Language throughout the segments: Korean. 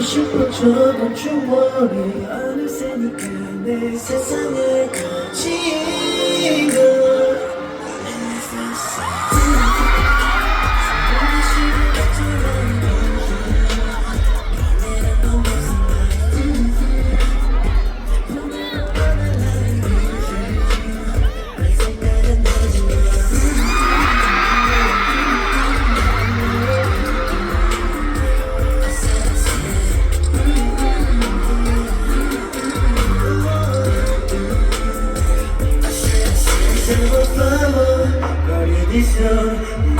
싶어져 don't you worry 어느새니까 내 세상을 거친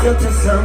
You're just on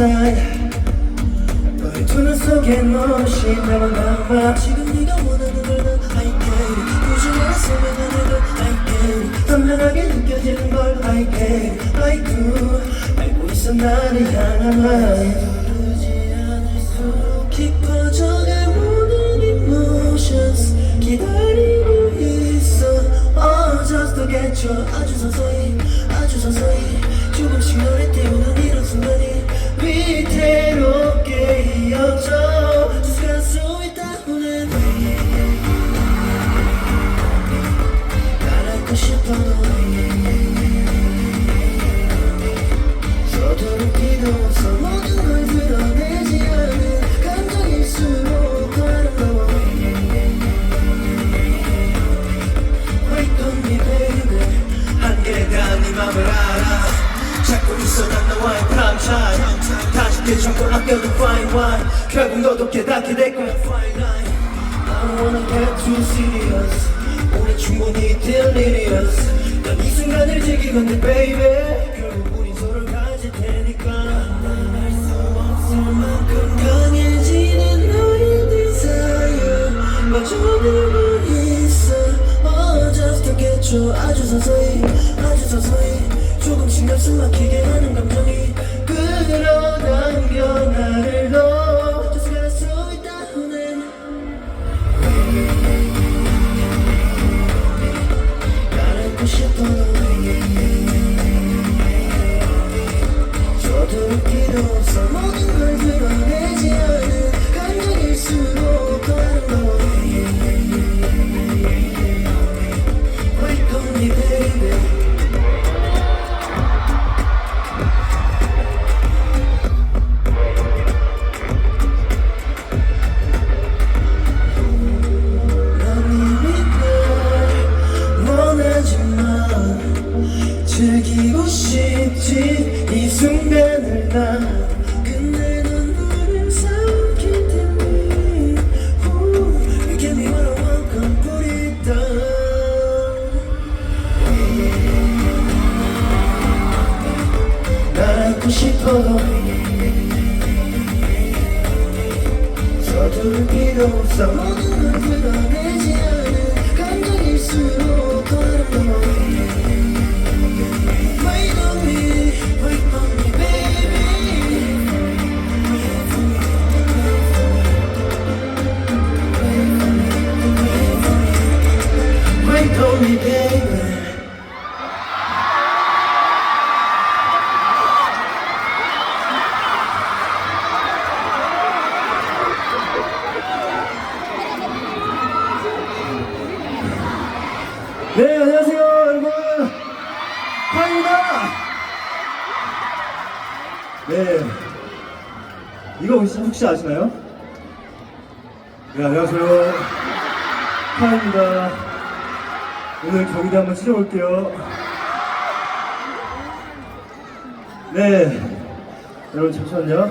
side 너의 두눈 속에 너없이 나만 남아 지금 네가 원하는 걸난 I get it 우주만 속에 나는 걸 I get it 선명하게 느껴지는 걸 I get it I do 알고 있어 나를 향한 말 부르지 않을수록 깊어져갈 모든 emotions 기다리고 있어. Oh just to get you. 아주 서서히 아주 서서히. 조금씩 노래 때우는 이대로 que dá que dê. 나 서둘 필요 없어. 모든 걸 드러내지 않은 감정일수록 더 아름다워 혹시, 아시나요? 네, 안녕하세요. 파입니다. 오늘 경기대 한번 치러볼게요. 네. 여러분, 잠시만요.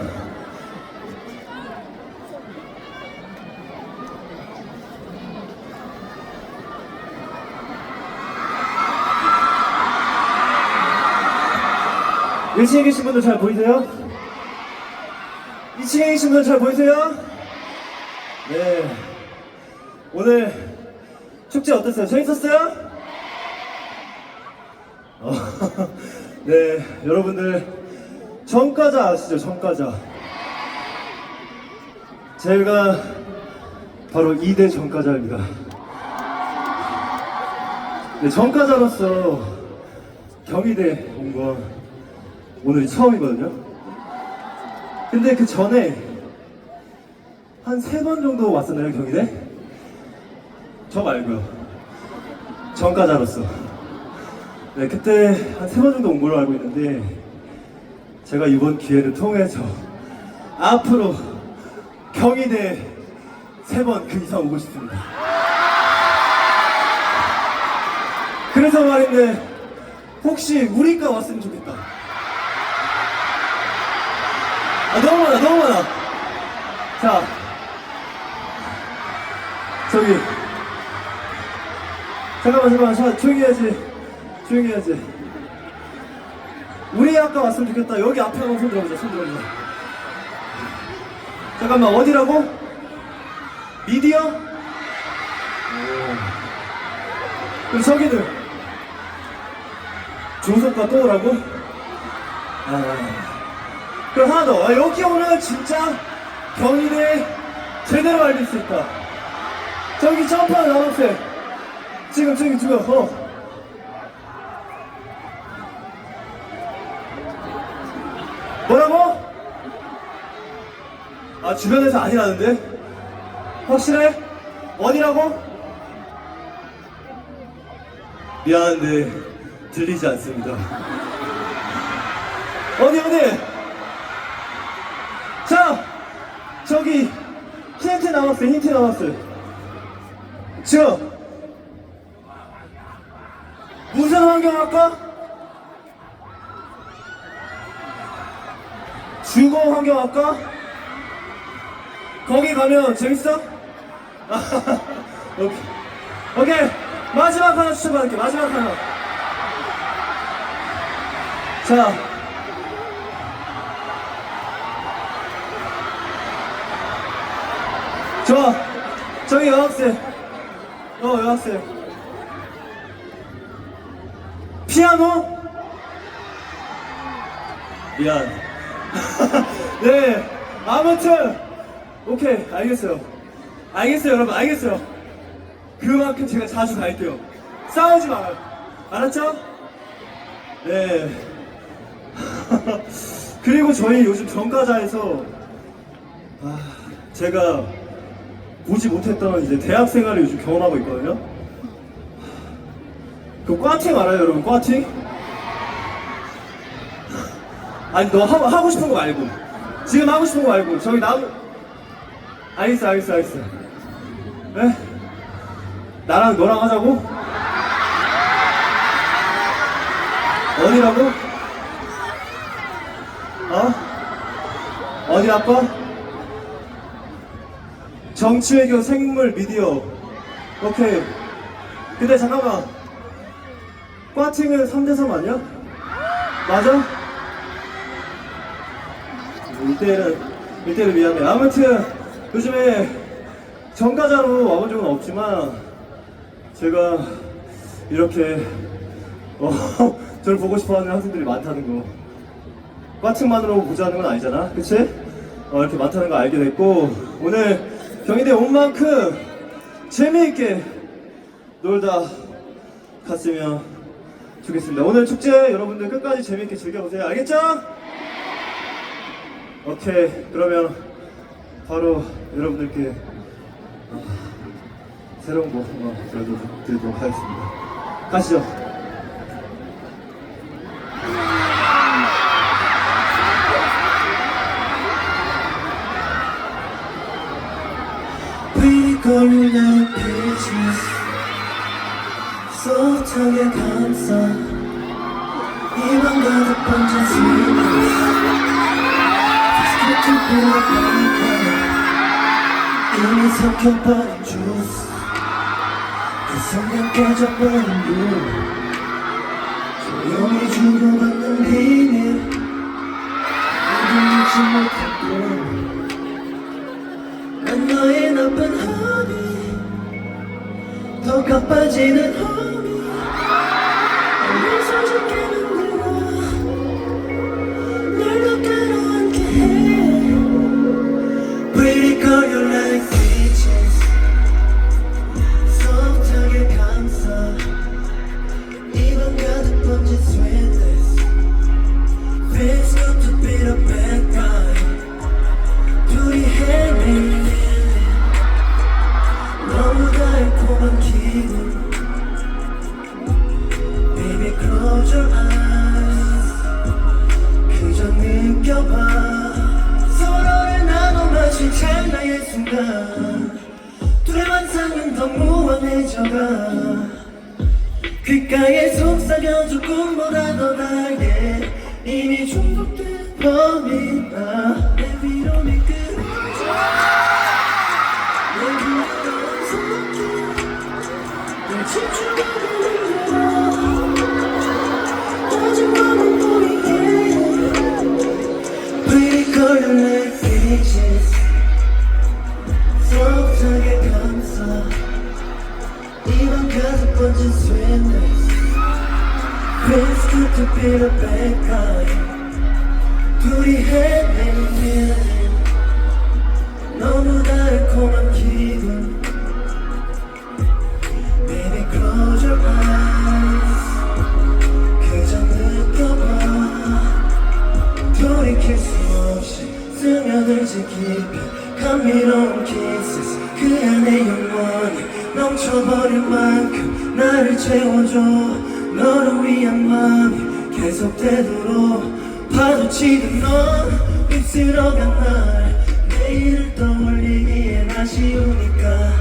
일층에 계신 분들 잘 보이세요? 2층에 계신 분들 잘 보이세요? 네. 오늘 축제 어땠어요? 재밌었어요? 어, 네, 여러분들 전과자 아시죠? 전과자. 제가 바로 2대 전과자입니다. 네, 전과자로서 경희대 온건 오늘이 처음이거든요. 근데 그 전에 한 세 번 정도 왔었나요, 경희대? 저 말고요. 전과자로서. 네, 그때 한 세 번 정도 온 걸로 알고 있는데, 제가 이번 기회를 통해서 앞으로 경희대 세 번 그 이상 오고 싶습니다. 그래서 말인데, 혹시 우리과 왔으면 좋겠다. 아, 너무 많아, 너무 많아. 자, 저기. 잠깐만, 잠깐만, 자, 조용히 해야지. 조용히 해야지. 우리 학과 왔으면 좋겠다. 여기 앞에 한번 손 들어보자, 손 들어보자. 잠깐만, 어디라고? 미디어? 오. 그럼 저기는? 중소과 또 오라고? 아. 그럼 하나 더. 아, 여기 오면 진짜 경희대 제대로 알릴 수 있다. 저기 점프하는 남학생. 지금, 지금, 지금, 어. 뭐라고? 아, 주변에서 아니라는데? 확실해? 어디라고? 미안한데, 들리지 않습니다. 어디, 어디? 자, 저기 힌트 남았어, 힌트 남았어. 저 무슨 환경학과? 주거 환경학과? 거기 가면 재밌어? 오케이. 오케이. 마지막 하나 추천받을게. 마지막 하나. 자. 좋아. 저기 여학생. 어, 여학생. 피아노? 미안. 네, 아무튼 오케이 알겠어요. 알겠어요 여러분 알겠어요. 그만큼 제가 자주 갈게요. 싸우지 말아요. 알았죠? 네. 그리고 저희 요즘 정가자에서 아, 제가 보지 못했던 이제 대학 생활을 요즘 경험하고 있거든요. 그 꽈팅 알아요, 여러분? 꽈팅? 아니 너 하고, 하고 싶은 거 말고 지금 하고 싶은 거 말고 저기 나무 알겠어 알겠어 알겠어 에? 나랑 너랑 하자고? 어디라고? 어? 어디 아빠? 정치외교 생물 미디어 오케이 근데 잠깐만 꽈팅은 3대3 아니야? 맞아? 1대1은 1대1은 미안해 아무튼 요즘에 정가자로 와본 적은 없지만 제가 이렇게 어, 저를 보고 싶어하는 학생들이 많다는 거 과층만으로 보자는 건 아니잖아 그치? 어, 이렇게 많다는 거 알게 됐고 오늘 경희대 온 만큼 재미있게 놀다 갔으면 좋겠습니다. 오늘 축제 여러분들 끝까지 재미있게 즐겨보세요. 알겠죠? 오케이. 그러면 바로 여러분들께 어, 새로운 곡 어, 그래도 드리도록 하겠습니다. 가시죠 섞여버린 주스. 그 순간 깨져버린 물. 조용히 주고받는 비밀. 모두 잊지 못하고 난 너의 나쁜 허비 더 가빠지는 귓가에 속삭여줄 꿈보다 더 달게 이미 중독된 범인 나내 위로 미끄러져 to be the bad guy. 둘이 헤매는 feeling 너무 달콤한 기분. Baby close your eyes. 그저 느껴봐. 돌이킬 수 없이 스며들지 깊이 감미로운 kisses. 그 안에 영원히 넘쳐버릴 만큼 나를 채워줘. 너를 위한 마음이 계속되도록 파도치는 넌 휩쓸어간 날. 내일을 떠올리기엔 아쉬우니까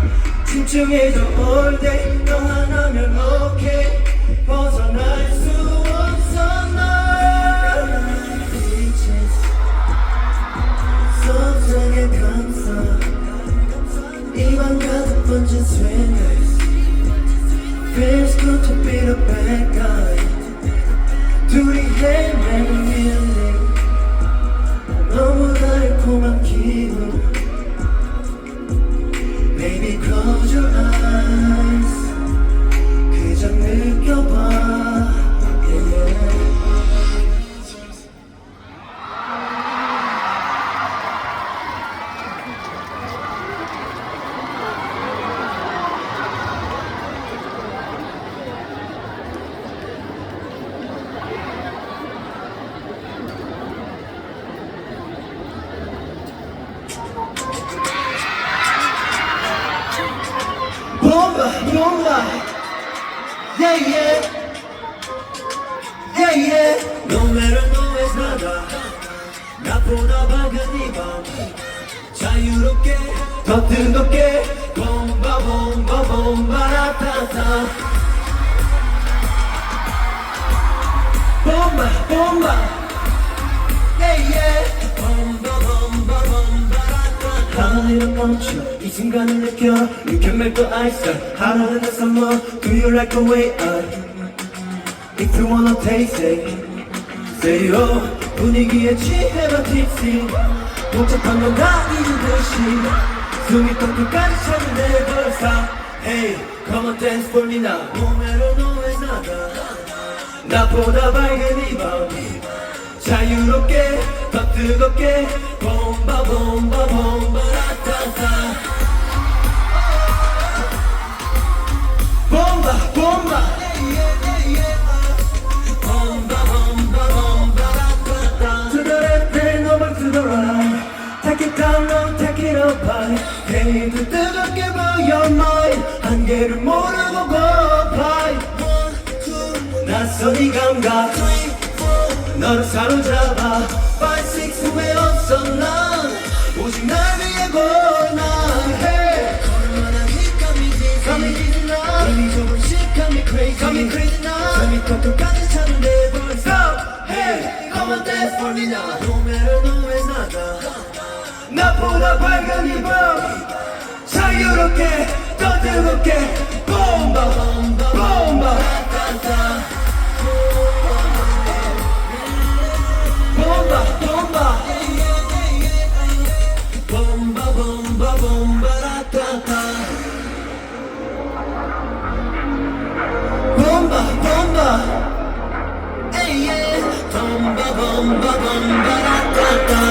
집중해줘. All day 너 하나면 okay. 벗어날 수 없어 널. Beaches 소프트하게 감싸 입안 가득 번진 sweetness Feels good to be the bad guy 이 순간을 느껴 You can make the ice hotter than the summer Do you like the way I If you wanna taste it Say oh 분위기에 취해봐 tipsy 복잡한 건다 잊은 듯이 숨이 턱 끝까지 차는 내 벌써 Hey come on dance for me now No matter it's nada 나보다 밝은 이밤 자유롭게 더 뜨겁게 bomba bomba 라타타 Take it down low take it up high 더 뜨겁게 보여 mind 한계를 모르고 One two 낯선 이 감각 너를 사로잡아 Five six 후회 없어 난 나보다 밝은 이밤 자유롭게 더 뜨겁게 bomba bomba 라타타 bomba bomba bomba bomba bomba 라타타 bomba bomba 에이 예 bomba bomba bomba 라타타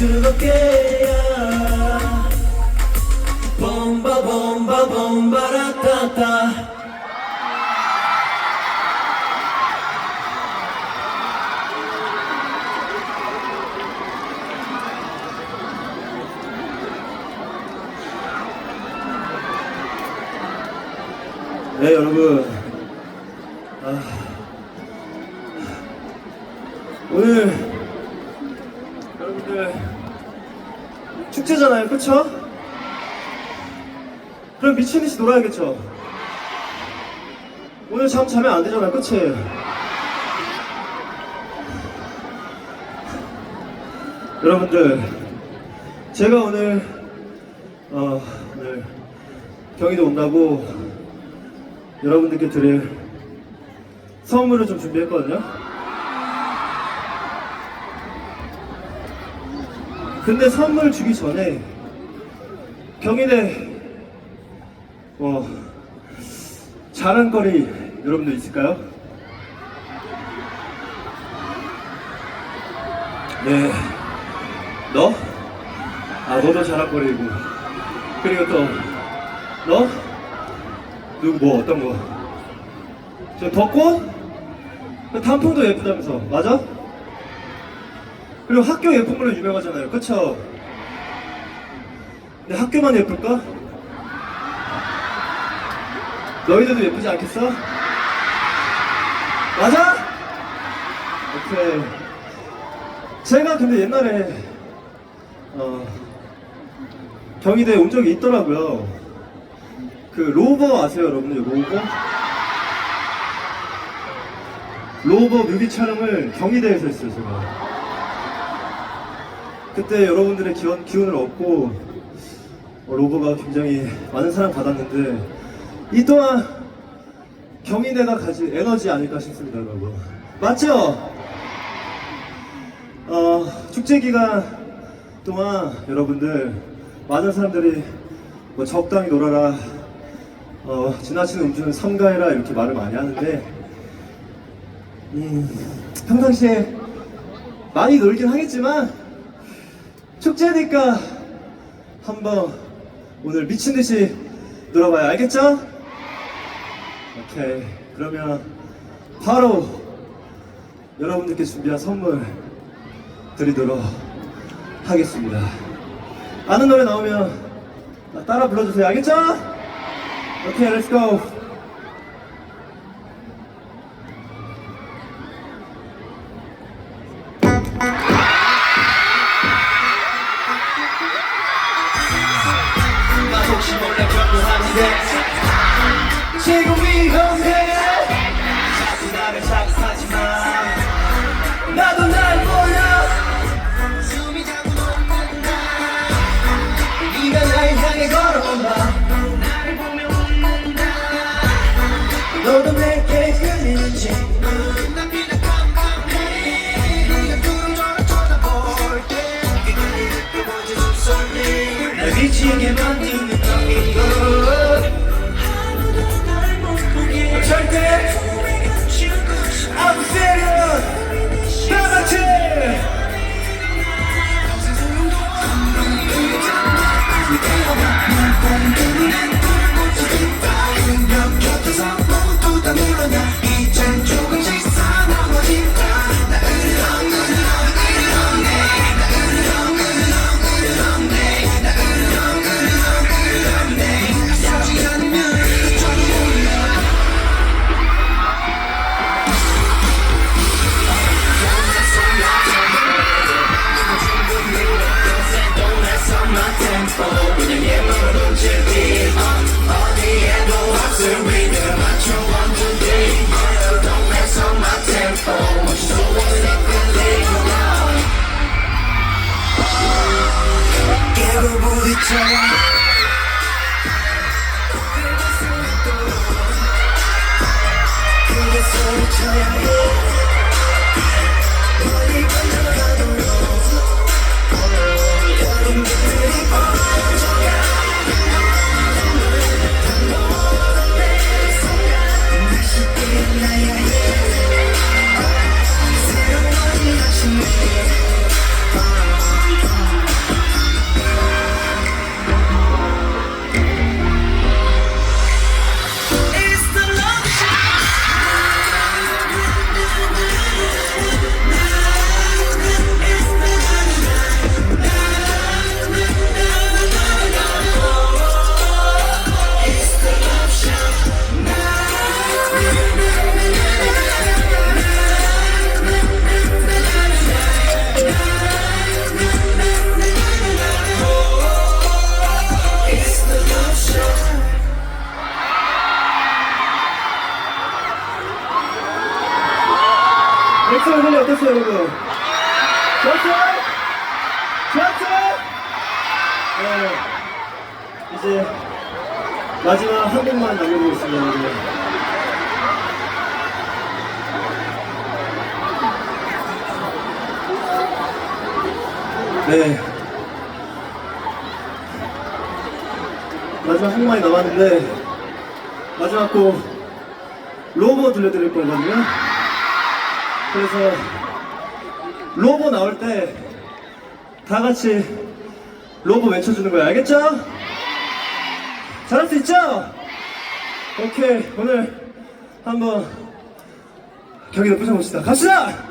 뜨겁게 bomba bomba bomba 라타타 네 여러분 아, 오늘 여러분들 축제잖아요 그쵸? 그럼 미친듯이 놀아야겠죠? 오늘 잠 자면 안 되잖아요 그치? 여러분들 제가 오늘 어, 오늘 경희도 온다고 여러분들께 드릴 선물을 좀 준비했거든요. 근데 선물 주기 전에 경희대 뭐 자랑거리 여러분들 있을까요? 네, 너? 아 너도 자랑거리고 그리고 또 너? 누구 뭐 어떤 거? 저 덕꽃? 그 단풍도 예쁘다면서 맞아? 그리고 학교 예쁜 걸로 유명하잖아요 그쵸? 근데 학교만 예쁠까? 너희들도 예쁘지 않겠어? 맞아? 오케이 제가 근데 옛날에 어 경희대에 온 적이 있더라고요 그 로버 아세요 여러분들 로버? 로버 뮤비 촬영을 경희대에서 했어요 제가 그때 여러분들의 기원, 기운을 얻고 어, 로버가 굉장히 많은 사랑 받았는데 이 또한 경희대가 가진 에너지 아닐까 싶습니다, 여러분. 맞죠? 어, 축제 기간 동안 여러분들 많은 사람들이 뭐 적당히 놀아라, 어, 지나치는 음주는 삼가해라 이렇게 말을 많이 하는데 음, 평상시에 많이 놀긴 하겠지만 축제니까 한번 오늘 미친 듯이 놀아봐요. 알겠죠? 오케이. 그러면 바로 여러분들께 준비한 선물 드리도록 하겠습니다. 아는 노래 나오면 따라 불러주세요. 알겠죠? 오케이, 렛츠 고. 엑소의 노래 어땠어요, 여러분? 좋았어요? 좋았어요? 네. 이제 마지막 한 곡만 남겨보겠습니다, 여러분. 네. 마지막 한 곡만이 남았는데, 마지막 곡, 로버 들려드릴 거거든요. 그래서 로보 나올 때 다 같이 로보 외쳐주는 거야 알겠죠? 잘할 수 있죠? 오케이 오늘 한번 경기를 부셔봅시다 갑시다!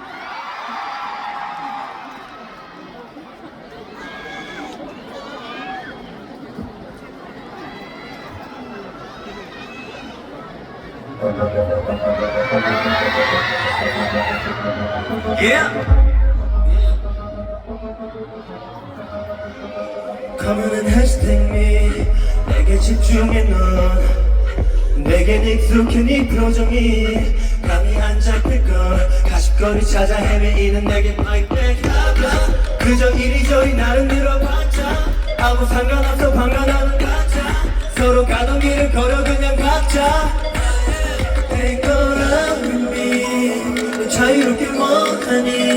Yeah. 가면은 hashtag me. 내게 집중해 넌. 내겐 익숙해 네 표정이. 감이 안 잡힐걸. 가십거리 찾아 헤매이는 내게 back 그저 이리저리 나를 밀어봤자. 아무 상관없어 방관하는 가짜. 걸어가던 길을 걸어 그냥 각자 원